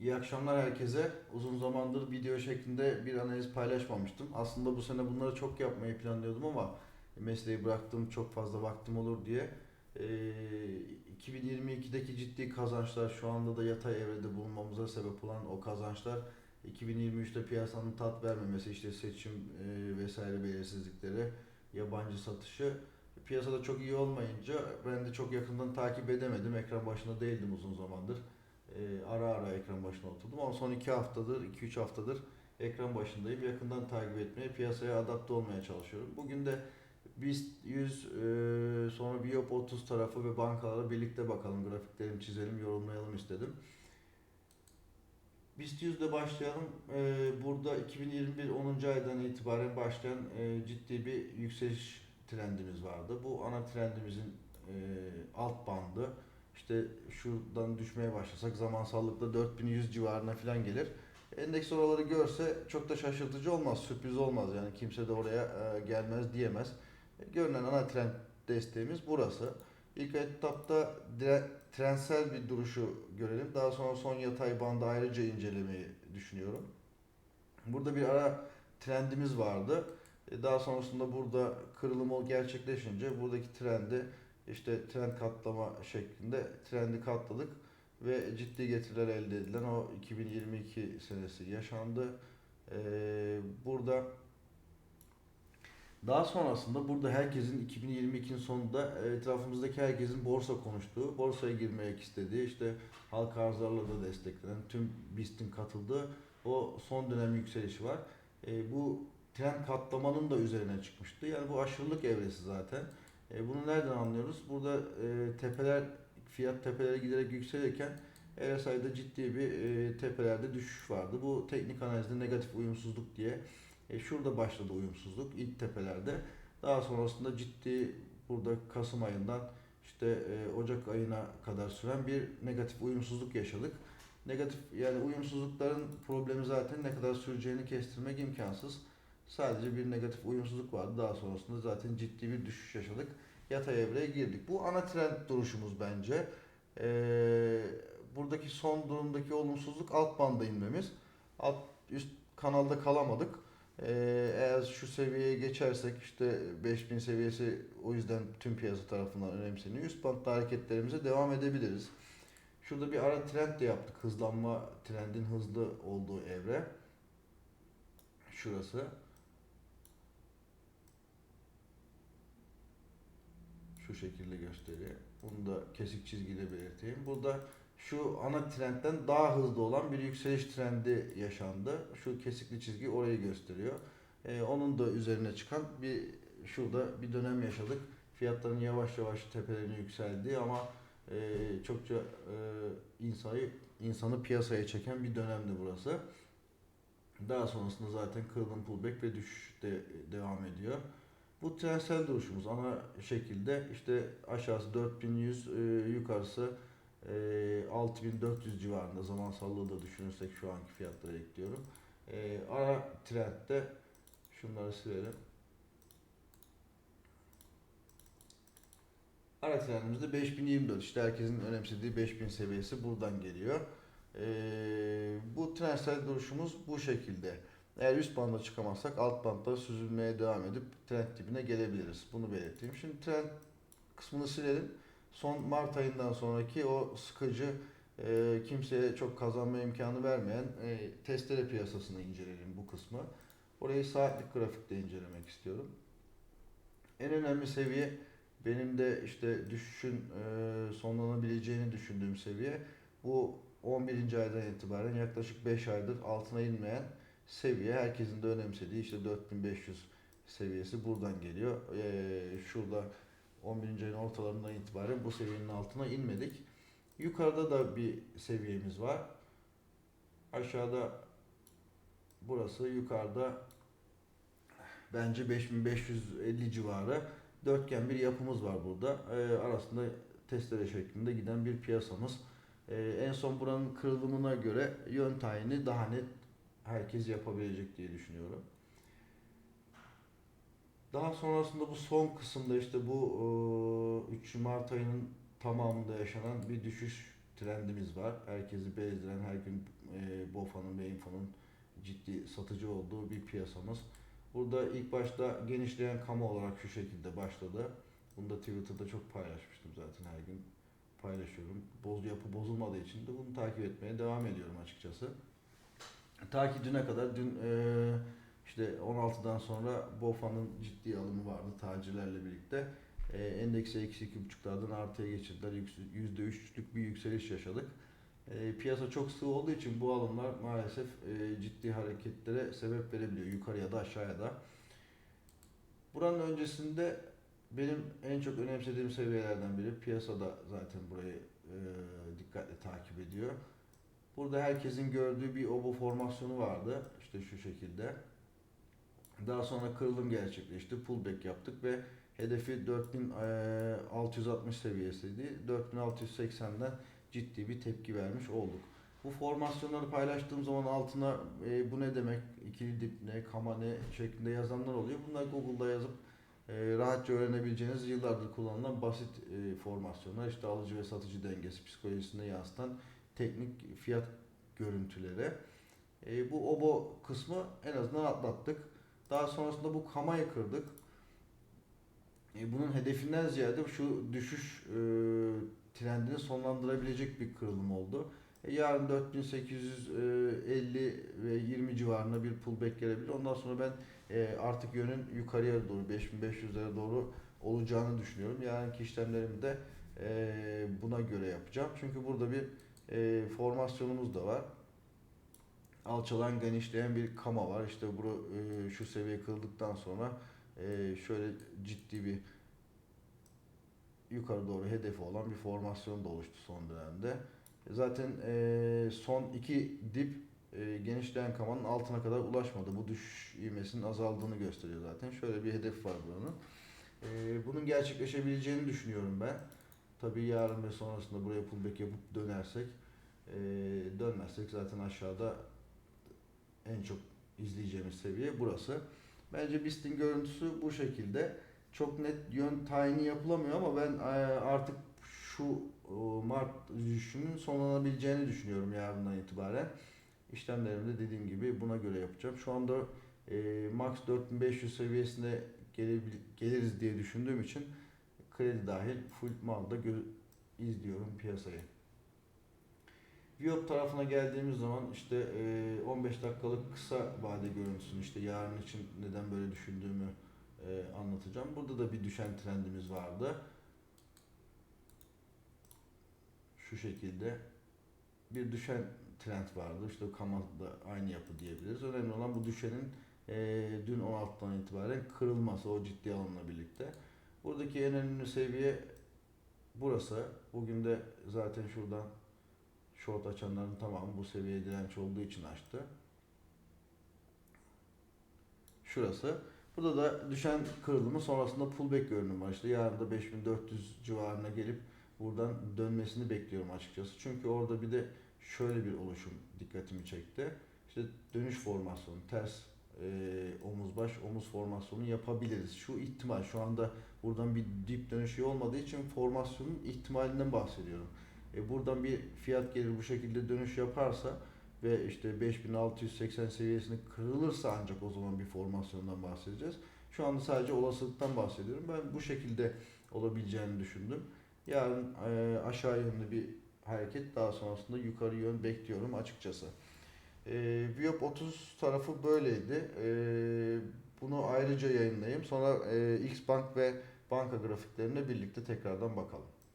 İyi akşamlar herkese. Uzun zamandır video şeklinde bir analiz paylaşmamıştım. Aslında bu sene bunları çok yapmayı planlıyordum ama mesleği bıraktım çok fazla vaktim olur diye. Ee, 2022'deki ciddi kazançlar şu anda da yatay evrede bulunmamıza sebep olan o kazançlar 2023'te piyasanın tat vermemesi işte seçim e, vesaire belirsizlikleri yabancı satışı piyasada çok iyi olmayınca ben de çok yakından takip edemedim. Ekran başında değildim uzun zamandır. Ee, ara ara ekran başına oturdum ama son 2 haftadır, 2-3 haftadır ekran başındayım. Yakından takip etmeye, piyasaya adapte olmaya çalışıyorum. Bugün de BIST 100, e, sonra Biop 30 tarafı ve bankalara birlikte bakalım, grafiklerimi çizelim, yorumlayalım istedim. BIST 100'de başlayalım. Ee, burada 2021 10. aydan itibaren başlayan e, ciddi bir yükseliş trendimiz vardı. Bu ana trendimizin e, alt bandı işte şuradan düşmeye başlasak zamansallıkla 4100 civarına falan gelir. Endeks oraları görse çok da şaşırtıcı olmaz, sürpriz olmaz yani kimse de oraya e, gelmez diyemez. E, Görünen ana trend desteğimiz burası. İlk etapta trendsel bir duruşu görelim. Daha sonra son yatay bandı ayrıca incelemeyi düşünüyorum. Burada bir ara trendimiz vardı. E, Daha sonrasında burada kırılım gerçekleşince buradaki trendi işte trend katlama şeklinde trendi katladık ve ciddi getiriler elde edilen o 2022 senesi yaşandı. Ee, burada daha sonrasında burada herkesin 2022'nin sonunda etrafımızdaki herkesin borsa konuştuğu, borsaya girmek istediği, işte halka arzlarla da desteklenen, tüm BIST'in katıldığı o son dönem yükselişi var. Ee, bu trend katlamanın da üzerine çıkmıştı. Yani bu aşırılık evresi zaten. E, bunu nereden anlıyoruz? Burada e, tepeler, fiyat tepelere giderek yükselirken RSI'de ciddi bir e, tepelerde düşüş vardı. Bu teknik analizde negatif uyumsuzluk diye e, şurada başladı uyumsuzluk ilk tepelerde. Daha sonrasında ciddi burada Kasım ayından işte e, Ocak ayına kadar süren bir negatif uyumsuzluk yaşadık. Negatif yani uyumsuzlukların problemi zaten ne kadar süreceğini kestirmek imkansız. Sadece bir negatif uyumsuzluk vardı. Daha sonrasında zaten ciddi bir düşüş yaşadık. Yatay evreye girdik. Bu ana trend duruşumuz bence. Ee, buradaki son durumdaki olumsuzluk alt banda inmemiz. Alt üst kanalda kalamadık. Ee, eğer şu seviyeye geçersek işte 5000 seviyesi o yüzden tüm piyasa tarafından önemseniyor. Üst bantta hareketlerimize devam edebiliriz. Şurada bir ara trend de yaptık. Hızlanma trendin hızlı olduğu evre. Şurası. Şu şekilde gösteriyor. Bunu da kesik çizgiyle belirteyim. Burada şu ana trendten daha hızlı olan bir yükseliş trendi yaşandı. Şu kesikli çizgi orayı gösteriyor. Ee, onun da üzerine çıkan bir şurada bir dönem yaşadık. Fiyatların yavaş yavaş tepelerine yükseldiği ama e, çokça e, insanı insanı piyasaya çeken bir dönemdi burası. Daha sonrasında zaten kırılım pullback ve düşüş de devam ediyor. Bu trendsel duruşumuz ana şekilde işte aşağısı 4100 e, yukarısı e, 6400 civarında zamansallığı da düşünürsek şu anki fiyatlara ekliyorum. E, ara trendde şunları silelim. Ara trendimizde 5024 işte herkesin önemsediği 5000 seviyesi buradan geliyor. E, bu trendsel duruşumuz bu şekilde. Eğer üst banda çıkamazsak alt bandda süzülmeye devam edip trend dibine gelebiliriz. Bunu belirteyim. Şimdi trend kısmını silelim. Son Mart ayından sonraki o sıkıcı e, kimseye çok kazanma imkanı vermeyen e, testere piyasasını inceleyelim bu kısmı. Orayı saatlik grafikte incelemek istiyorum. En önemli seviye benim de işte düşüşün e, sonlanabileceğini düşündüğüm seviye bu 11. aydan itibaren yaklaşık 5 aydır altına inmeyen seviye herkesin de önemsediği işte 4500 seviyesi buradan geliyor. Ee, şurada 11. ayın ortalarından itibaren bu seviyenin altına inmedik. Yukarıda da bir seviyemiz var. Aşağıda burası yukarıda bence 5550 civarı dörtgen bir yapımız var burada. Ee, arasında testere şeklinde giden bir piyasamız. Ee, en son buranın kırılımına göre yön tayini daha net herkes yapabilecek diye düşünüyorum. Daha sonrasında bu son kısımda işte bu e, 3 Mart ayının tamamında yaşanan bir düşüş trendimiz var. Herkesi bezdiren, her gün e, BOFA'nın ve Info'nun ciddi satıcı olduğu bir piyasamız. Burada ilk başta genişleyen kamu olarak şu şekilde başladı. Bunu da Twitter'da çok paylaşmıştım zaten her gün paylaşıyorum. Boz yapı bozulmadığı için de bunu takip etmeye devam ediyorum açıkçası. Ta ki düne kadar dün e, işte 16'dan sonra BOFA'nın ciddi alımı vardı tacirlerle birlikte. E, endekse eksi 2.5'lardan artıya geçirdiler. Yüksü- %3'lük bir yükseliş yaşadık. E, piyasa çok sığ olduğu için bu alımlar maalesef e, ciddi hareketlere sebep verebiliyor. Yukarı ya da aşağıya da. Buranın öncesinde benim en çok önemsediğim seviyelerden biri piyasada zaten burayı e, dikkatle takip ediyor. Burada herkesin gördüğü bir obo formasyonu vardı. İşte şu şekilde. Daha sonra kırılım gerçekleşti. Pullback yaptık ve hedefi 4660 seviyesiydi. 4680'den ciddi bir tepki vermiş olduk. Bu formasyonları paylaştığım zaman altına e, bu ne demek, ikili dip ne, kama ne şeklinde yazanlar oluyor. Bunlar Google'da yazıp e, rahatça öğrenebileceğiniz yıllardır kullanılan basit e, formasyonlar. İşte alıcı ve satıcı dengesi psikolojisinde yansıtan teknik fiyat görüntüleri. E, bu obo kısmı en azından atlattık. Daha sonrasında bu kamayı kırdık. E, bunun hedefinden ziyade şu düşüş e, trendini sonlandırabilecek bir kırılım oldu. E, yarın 4850 ve 20 civarında bir pullback gelebilir. Ondan sonra ben e, artık yönün yukarıya doğru 5500'lere doğru olacağını düşünüyorum. Yarınki işlemlerimi de e, buna göre yapacağım. Çünkü burada bir e, formasyonumuz da var. Alçalan genişleyen bir kama var. İşte bu e, şu seviye kırıldıktan sonra e, şöyle ciddi bir yukarı doğru hedefi olan bir formasyon da oluştu son dönemde. Zaten e, son iki dip e, genişleyen kamanın altına kadar ulaşmadı. Bu düşüş ivmesinin azaldığını gösteriyor zaten. Şöyle bir hedef var buranın. E, bunun gerçekleşebileceğini düşünüyorum ben. Tabii yarın ve sonrasında buraya pullback yapıp dönersek e, dönmezsek zaten aşağıda en çok izleyeceğimiz seviye burası. Bence BIST'in görüntüsü bu şekilde. Çok net yön tayini yapılamıyor ama ben e, artık şu Mart düşüşünün sonlanabileceğini düşünüyorum yarından itibaren. İşlemlerimi de dediğim gibi buna göre yapacağım. Şu anda e, max 4500 seviyesine gelebil- geliriz diye düşündüğüm için kredi dahil full malda gö- izliyorum piyasayı. Viyop tarafına geldiğimiz zaman işte e, 15 dakikalık kısa vade görüntüsünü işte yarın için neden böyle düşündüğümü anlatacağım. Burada da bir düşen trendimiz vardı. Şu şekilde bir düşen trend vardı. İşte Kama'da aynı yapı diyebiliriz. Önemli olan bu düşenin dün 16'dan itibaren kırılması o ciddi alımla birlikte. Buradaki en önemli seviye burası. Bugün de zaten şuradan short açanların tamamı bu seviyeye direnç olduğu için açtı. Şurası. Burada da düşen kırılımı sonrasında pullback görünümü var. İşte yarın da 5400 civarına gelip buradan dönmesini bekliyorum açıkçası. Çünkü orada bir de şöyle bir oluşum dikkatimi çekti. İşte dönüş formasyonu, ters e, omuz baş omuz formasyonu yapabiliriz. Şu ihtimal şu anda buradan bir dip dönüşü olmadığı için formasyonun ihtimalinden bahsediyorum. E, buradan bir fiyat gelir bu şekilde dönüş yaparsa ve işte 5680 seviyesini kırılırsa ancak o zaman bir formasyondan bahsedeceğiz. Şu anda sadece olasılıktan bahsediyorum. Ben bu şekilde olabileceğini düşündüm. Yarın e, aşağı yönlü bir hareket daha sonrasında yukarı yön bekliyorum açıkçası. E, Viyop 30 tarafı böyleydi. E, bunu ayrıca yayınlayayım. Sonra e, Xbank ve banka grafiklerine birlikte tekrardan bakalım.